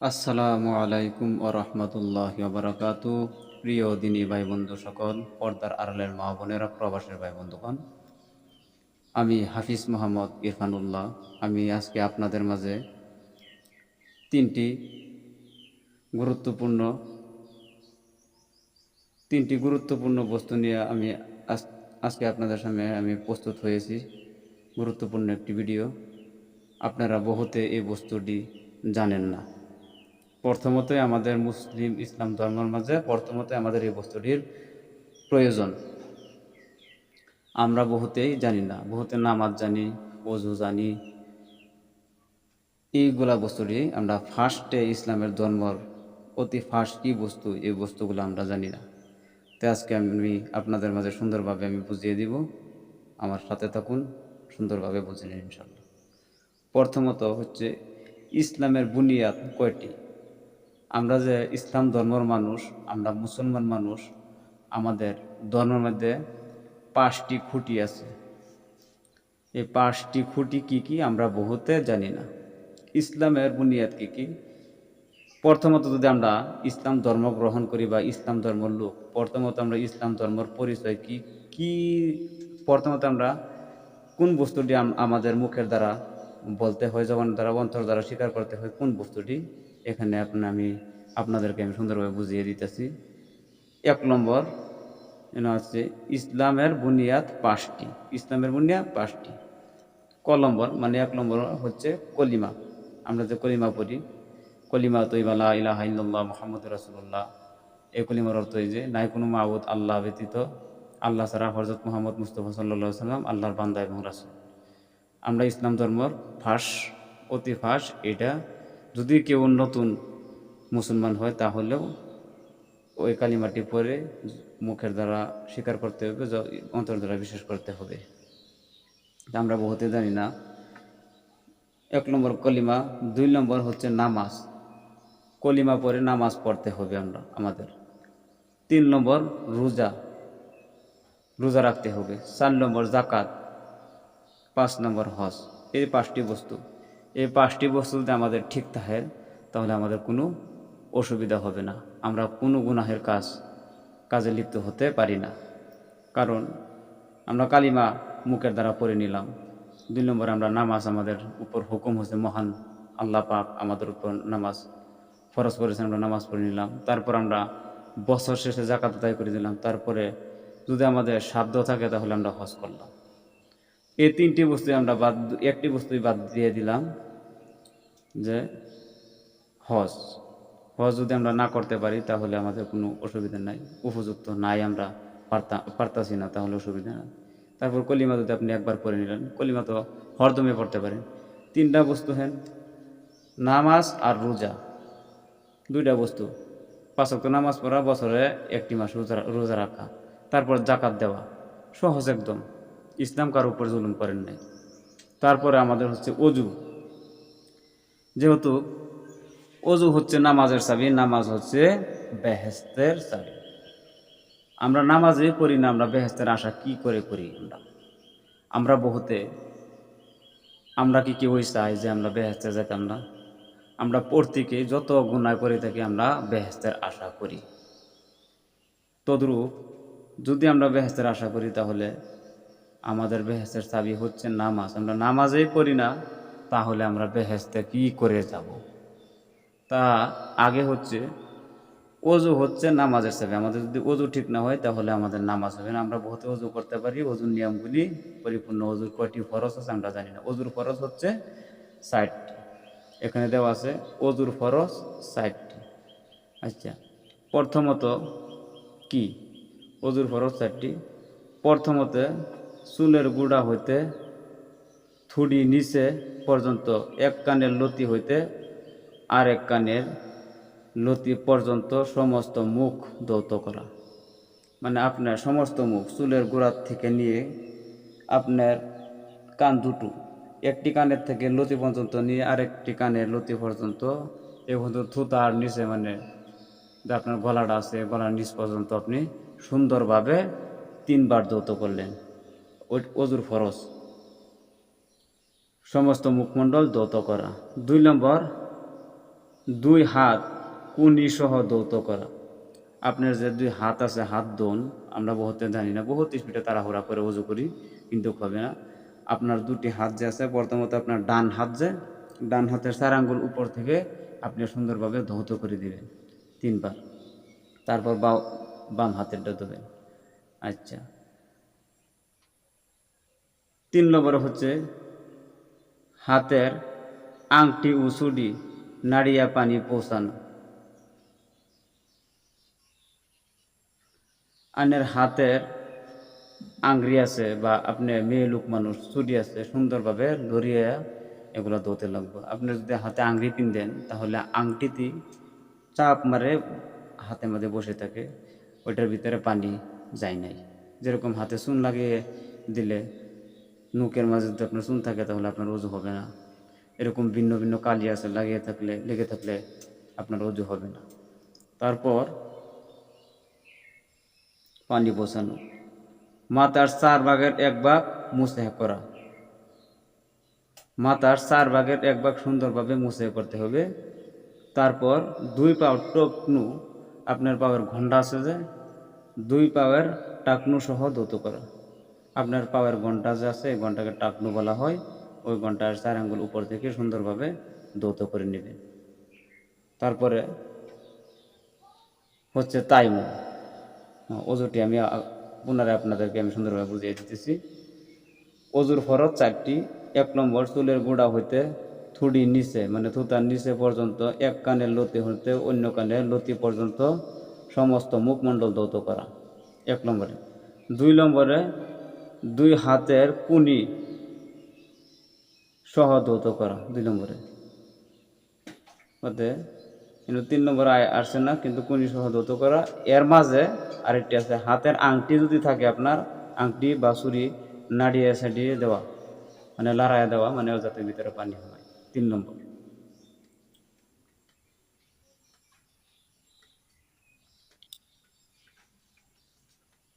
আসসালামু আলাইকুম ও রহমতুল্লাহ বারাকাত। প্রিয় দিনী ভাই বন্ধু সকল, পর্দার আড়ালের মা বোনেরা, প্রবাসের ভাই বন্ধুগণ আমি হাফিজ মোহাম্মদ ইরফানুল্লাহ। আমি আজকে আপনাদের মাঝে তিনটি গুরুত্বপূর্ণ তিনটি গুরুত্বপূর্ণ বস্তু নিয়ে আমি আজ- আজকে আপনাদের সামনে আমি প্রস্তুত হয়েছি। গুরুত্বপূর্ণ একটি ভিডিও। আপনারা বহুতে এই বস্তুটি জানেন না। প্রথমতই আমাদের মুসলিম ইসলাম ধর্মের মাঝে প্রথমত আমাদের এই বস্তুটির প্রয়োজন। আমরা বহুতেই জানি না, বহুতে নামাজ জানি অজু জানি। এইগুলা বস্তুটি আমরা ফার্স্টে ইসলামের ধর্মর অতি ফার্স্ট কী বস্তু, এই বস্তুগুলো আমরা জানি না। তো আজকে আমি আপনাদের মাঝে সুন্দরভাবে আমি বুঝিয়ে দিব। আমার সাথে থাকুন, সুন্দরভাবে বুঝে নিন ইনশাল্লাহ প্রথমত হচ্ছে ইসলামের বুনিয়াদ কয়টি? আমরা যে ইসলাম ধর্মর মানুষ, আমরা মুসলমান মানুষ, আমাদের ধর্মের মধ্যে পাঁচটি খুঁটি আছে। এই পাঁচটি খুঁটি কি কি আমরা বহুতে জানি না। ইসলামের বুনিয়াদ কি কি? প্রথমত যদি আমরা ইসলাম ধর্ম গ্রহণ করি বা ইসলাম ধর্মের লোক, প্রথমত আমরা ইসলাম ধর্মের পরিচয় কি কি প্রথমত আমরা কোন বস্তুটি আমাদের মুখের দ্বারা বলতে হয় যখন দ্বারা অন্তর দ্বারা স্বীকার করতে হয়, কোন বস্তুটি? এখানে আপনি আমি আপনাদেরকে আমি সুন্দরভাবে বুঝিয়ে দিতেছি। এক নম্বর হচ্ছে ইসলামের বুনিয়াদ পাঁচটি। ইসলামের বুনিয়াদ পাঁচটি। ক নম্বর মানে এক নম্বর হচ্ছে কলিমা। আমরা যে কলিমা পড়ি, কলিমা তৈবালা ইলাহা ইল্লাল্লাহ মোহাম্মদ রাসুল্লাহ এই কলিমার অর্থ এই যে, নাই কোনো মাবুদ আল্লাহ ব্যতীত, আল্লাহ সারা হরজত মোহাম্মদ মুস্তফা সাল্লা সাল্লাম আল্লাহর বান্দা এবং রাসুল। আমরা ইসলাম ধর্মর ফাঁস, অতি ফাঁস, এটা যদি কেউ নতুন মুসলমান হয়, তাহলেও ওই কালিমাটি পরে মুখের দ্বারা স্বীকার করতে হবে অন্তর দ্বারা বিশ্বাস করতে হবে। আমরা বহুতে জানি না। এক নম্বর কলিমা, দুই নম্বর হচ্ছে নামাজ। কলিমা পরে নামাজ পড়তে হবে আমরা, আমাদের। তিন নম্বর রোজা রোজা রাখতে হবে। চার নম্বর জাকাত, পাঁচ নম্বর হজ, এই পাঁচটি বস্তু। এই পাঁচটি বস্তু যদি আমাদের ঠিক থাকে তাহলে আমাদের কোনো অসুবিধা হবে না। আমরা কোনো গুনাহের কাজ, কাজে লিপ্ত হতে পারি না। কারণ আমরা কালিমা মুখের দ্বারা পড়ে নিলাম। দুই নম্বর, আমরা নামাজ আমাদের উপর হুকুম হচ্ছে মহান আল্লাহ পাক আমাদের উপর নামাজ ফরজ করেছেন, আমরা নামাজ পড়ে নিলাম। তারপর আমরা বছর শেষে জাকাত আদায় করে দিলাম। তারপরে যদি আমাদের সাধ্য থাকে, তাহলে আমরা হজ করলাম। এই তিনটি বস্তু আমরা বাদ একটি বস্তুই বাদ দিয়ে দিলাম যে হজ। হজ যদি আমরা না করতে পারি, তাহলে আমাদের কোনো অসুবিধা নাই। উপযুক্ত নাই আমরা, পারতা, পারতাছি না, তাহলে অসুবিধা নাই। তারপর কলিমা যদি আপনি একবার পড়ে নিলেন, কলিমা তো হরদমে পড়তে পারেন। তিনটা বস্তু হেন নামাজ আর রোজা। দুইটা বস্তু। পাঁচক নামাজ পড়া, বছরে একটি মাস রোজা রোজা রাখা। তারপর জাকাত দেওয়া। সহজ একদম। ইসলাম কারও উপর জুলুম করেন নাই। তারপরে আমাদের হচ্ছে অজু। যেহেতু অজু হচ্ছে নামাজের চাবি, নামাজ হচ্ছে বেহেস্তের চাবি। আমরা নামাজে করি না, আমরা বেহেস্তের আশা কি করে করি আমরা? আমরা বহুতে, আমরা কি কেউই চাই যে আমরা বেহেস্তে যেতাম না আমরা প্রত্যেকে যত গুণায় করে থাকি আমরা বেহেস্তের আশা করি। তদ্রূপ যদি আমরা বেহেস্তের আশা করি তাহলে আমাদের বেহেস্তের চাবি হচ্ছে নামাজ। আমরা নামাজেই করি না, তাহলে আমরা বেহেস্তে কি করে যাব? তা আগে হচ্ছে অজু হচ্ছে নামাজের চাবি। আমাদের যদি অজু ঠিক না হয়, তাহলে আমাদের নামাজ হবে না। আমরা বহুত অজু করতে পারি অজুর নিয়মগুলি পরিপূর্ণ। অজুর কয়টি ফরজ আছে আমরা জানি না। অজুর ফরজ হচ্ছে ষাটটি এখানে দেওয়া আছে অজুর ফরজ ষাটটি আচ্ছা প্রথমত কি? অজুর ফরজ ষাটটি। প্রথমত চুলের গুড়া হইতে থুড়ি নিচে পর্যন্ত এক কানের লতি হইতে আর এক কানের লতি পর্যন্ত সমস্ত মুখ দৌত করা। মানে আপনার সমস্ত মুখ চুলের গোড়ার থেকে নিয়ে আপনার কান দুটো, একটি কানের থেকে লতি পর্যন্ত নিয়ে আরেকটি কানের লতি পর্যন্ত এ পর্যন্ত থুতার নিচে মানে যে আপনার গলাটা আছে, গলার নিচ পর্যন্ত আপনি সুন্দরভাবে তিনবার দৌত করলেন। অজুর ফরজ। সমস্ত মুখমণ্ডল দৌত করা। দুই নম্বর, দুই হাত কুনি সহ দৌত করা। আপনার যে দুই হাত আছে, হাত দোন, আমরা বহুতে জানি না, বহুত স্পিডে তাড়াহুড়া করে উজু করি, কিন্তু হবে না। আপনার দুটি হাত যে আছে, প্রথমত আপনার ডান হাত যে, ডান হাতের চার আঙ্গুল উপর থেকে আপনি সুন্দরভাবে ধৌত করে দিবেন, তিনবার। তারপর বাম হাতেরটা দেবেন আচ্ছা। তিন নম্বর হচ্ছে হাতের আংটি ও সুডি নাড়িয়া পানি পৌঁছানো। আনের হাতের আংরি আছে বা আপনি মেয়ে লোক মানুষ চুরি আছে, সুন্দরভাবে লড়িয়ে এগুলো ধুতে লাগবে। আপনি যদি হাতে আংরি পিনদেন, তাহলে আংটিতে চাপ মারে হাতে মধ্যে বসে থাকে, ওইটার ভিতরে পানি যায় নাই। যেরকম হাতে চুন লাগিয়ে দিলে নুকের মাঝে যদি আপনার চুন থাকে, তাহলে আপনার উজু হবে না। এরকম ভিন্ন ভিন্ন কালি আছে, লাগিয়ে থাকলে, লেগে থাকলে আপনার উজু হবে না। তারপর পানি বসানো। মাথার চার ভাগের এক ভাগ মুছে করা। মাথার চার ভাগের এক ভাগ সুন্দরভাবে মুছে করতে হবে। তারপর দুই পাও টকনু, আপনার পাওয়ের ঘণ্টা আছে যে, দুই পাওয়ের টাকনু সহ দৌত করা। আপনার পাওয়ের ঘণ্টা যে আছে ঘন্টাকে টাকনু বলা হয় ওই ঘণ্টার চার আঙ্গুল উপর থেকে সুন্দরভাবে দৌত করে নেবেন। তারপরে হচ্ছে তাইমু হ্যাঁ, অজুটি আমি আ- পুনরায় আপনাদেরকে আমি সুন্দরভাবে বুঝিয়ে দিতেছি। অজুর ফরজ চারটি এক নম্বর চুলের গোড়া হইতে থুড়ি নিচে মানে থুতার নিচে পর্যন্ত এক কানের লতি হইতে অন্য কানের লতি পর্যন্ত সমস্ত মুখমণ্ডল দৌত করা এক নম্বরে। দুই নম্বরে দুই হাতের কুনি সহ দৌত করা, দুই নম্বরে। ওতে কিন্তু তিন নম্বর আসছে না, কিন্তু কুনি সহ দৌত করা। এর মাঝে আরেকটি আছে, হাতের আংটি যদি থাকে আপনার, আংটি বা ছুরি নাড়িয়ে সাড়িয়ে দেওয়া মানে লড়াইয়া দেওয়া মানে যাতে ভিতরে পানি হয়, তিন নম্বর।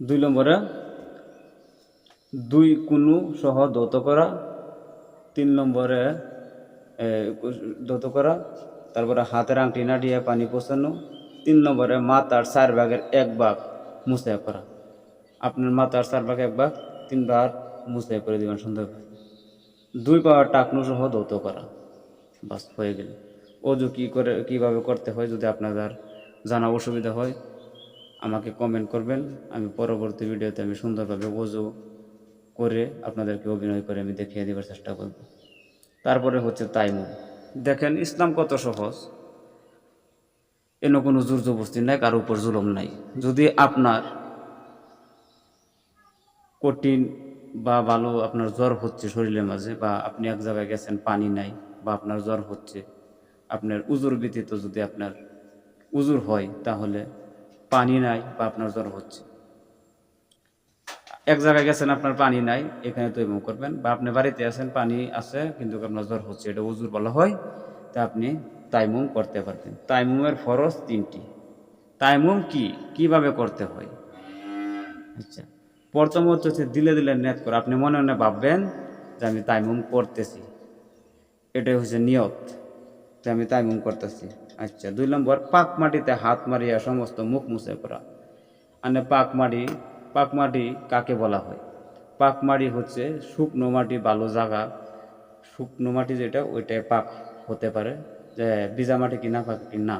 দুই নম্বরে দুই কুনু সহ দৌত করা, তিন নম্বরে দৌত করা, তারপরে হাতের আংটি নাড়িয়ে পানি পৌঁছানো তিন নম্বরে মাথার চার ভাগের এক ভাগ মুছে করা আপনার মাথার চার ভাগ, এক ভাগ তিনবার মুছে করে দেবেন সুন্দরভাবে দুই পাওয়ার টাকনু সহ দৌত করা, বাস হয়ে গেল। অজু কী করে, কীভাবে করতে হয় যদি আপনাদের জানা অসুবিধা হয়, আমাকে কমেন্ট করবেন। আমি পরবর্তী ভিডিওতে আমি সুন্দরভাবে অজু করে আপনাদেরকে অভিনয় করে আমি দেখিয়ে দেওয়ার চেষ্টা করব। তারপরে হচ্ছে তাইমুম দেখেন, ইসলাম কত সহজ। এন কোনো জোর জবস্তি নাই, কারও উপর জুলম নাই। যদি আপনার কঠিন বা ভালো আপনার জ্বর হচ্ছে শরীরের মাঝে বা আপনি এক জায়গায় গেছেন, পানি নাই বা আপনার জ্বর হচ্ছে, আপনার উজুর ব্যতীত যদি আপনার উজুর হয়, তাহলে পানি নাই বা আপনার জ্বর হচ্ছে। এক জায়গায় গেছেন, আপনার পানি নাই, এখানে তৈমুম করবেন। বা আপনি বাড়িতে আছেন, পানি আছে, কিন্তু আপনার জ্বর হচ্ছে, এটা উজুর বলা হয়, তা আপনি তাইমুম করতে পারবেন। তাইমুমের ফরজ তিনটি। তাইমুম কি? কীভাবে করতে হয়? আচ্ছা প্রথমত হচ্ছে দিলে দিলে নেট করে, আপনি মনে মনে ভাববেন যে আমি তাইমুম করতেছি। এটাই হচ্ছে নিয়ত যে আমি তাইমুম করতেছি। আচ্ছা দুই নম্বর, পাক মাটিতে হাত মারিয়া সমস্ত মুখ মুছে করা মানে পাক মাটি পাক মাটি কাকে বলা হয়? পাকমাটি হচ্ছে শুকনো মাটি, বালু জাগা। শুকনো মাটি যেটা ওইটাই পাক হতে পারে, যে ভিজা মাটি কি না পাক কি না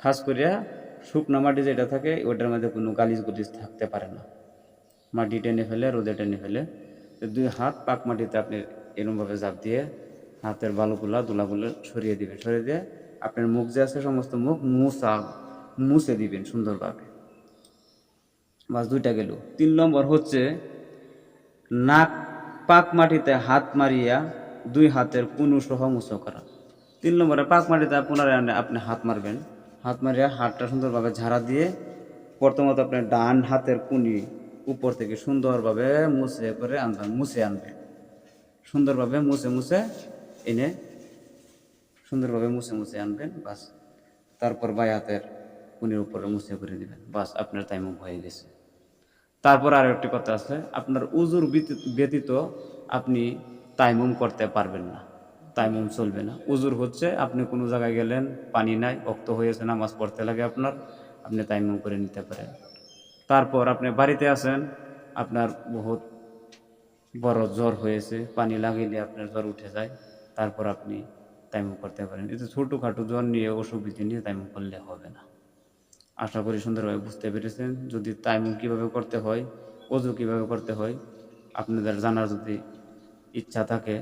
খাস করিয়া শুকনো মাটি যেটা থাকে, ওইটার মধ্যে কোনো গালিজ গুলিজ থাকতে পারে না। মাটি টেনে ফেলে, রোদে টেনে ফেলে। দুই হাত পাক মাটিতে আপনি এরকমভাবে জাপ দিয়ে হাতের বালুগুলা, দুলাগুলো সরিয়ে দিবেন। সরিয়ে দিয়ে আপনার মুখ যে আছে, সমস্ত মুখ মুসা মুছে দিবেন সুন্দরভাবে। বাস দুইটা গেল। তিন নম্বর হচ্ছে, নাক পাক মাটিতে হাত মারিয়া দুই হাতের কুনু সহ মুছো করা। তিন নম্বরে পাক মাটিতে পুনরায় আপনি হাত মারবেন। হাত মারিয়া হাতটা সুন্দরভাবে ঝাড়া দিয়ে প্রথমত আপনার ডান হাতের কুনি উপর থেকে সুন্দরভাবে মুছে করে আনবেন, মুছে আনবেন। সুন্দরভাবে মুছে মুছে এনে সুন্দরভাবে মুছে মুছে আনবেন, বাস। তারপর বাই হাতের কুনির উপরে মুছে করে দিবেন, বাস, আপনার তাইমুম হয়ে গেছে। তারপর আর একটি কথা আছে, আপনার উজুর ব্যতীত- আপনি তাইমুম করতে পারবেন না, তাইমুম চলবে না। উজুর হচ্ছে আপনি কোনো জায়গায় গেলেন, পানি নাই, অক্ত হয়েছে, নামাজ পড়তে লাগে আপনার, আপনি তাইমুম করে নিতে পারেন। তারপর আপনি বাড়িতে আছেন, আপনার বহুত বড় জ্বর হয়েছে, পানি লাগাইলে আপনার জ্বর উঠে যায়, তারপর আপনি তাইমুম করতে পারেন। এতে ছোটোখাটো জ্বর নিয়ে অসুবিধে নিয়ে তাইমুম করলে হবে না। আশা করি সুন্দরভাবে বুঝতে পেরেছেন। যদি তাইমুম কীভাবে করতে হয়, অজু কীভাবে করতে হয়, আপনাদের জানার যদি ইচ্ছা থাকে,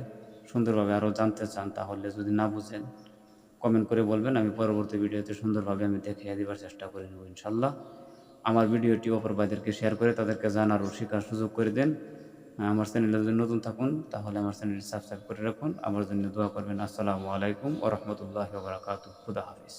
সুন্দরভাবে আরও জানতে চান, তাহলে যদি না বুঝেন কমেন্ট করে বলবেন। আমি পরবর্তী ভিডিওতে সুন্দরভাবে আমি দেখিয়ে দেওয়ার চেষ্টা করে নেব, ইনশাল্লাহ। আমার ভিডিওটি অপর শেয়ার করে তাদেরকে জানার ও শেখার সুযোগ করে দেন। আমার চ্যানেলে যদি নতুন থাকুন, তাহলে আমার চ্যানেলটি সাবস্ক্রাইব করে রাখুন। আমার জন্য দোয়া করবেন। আসসালামু আলাইকুম ও রহমতুল্লাহ খুদা হাফিজ।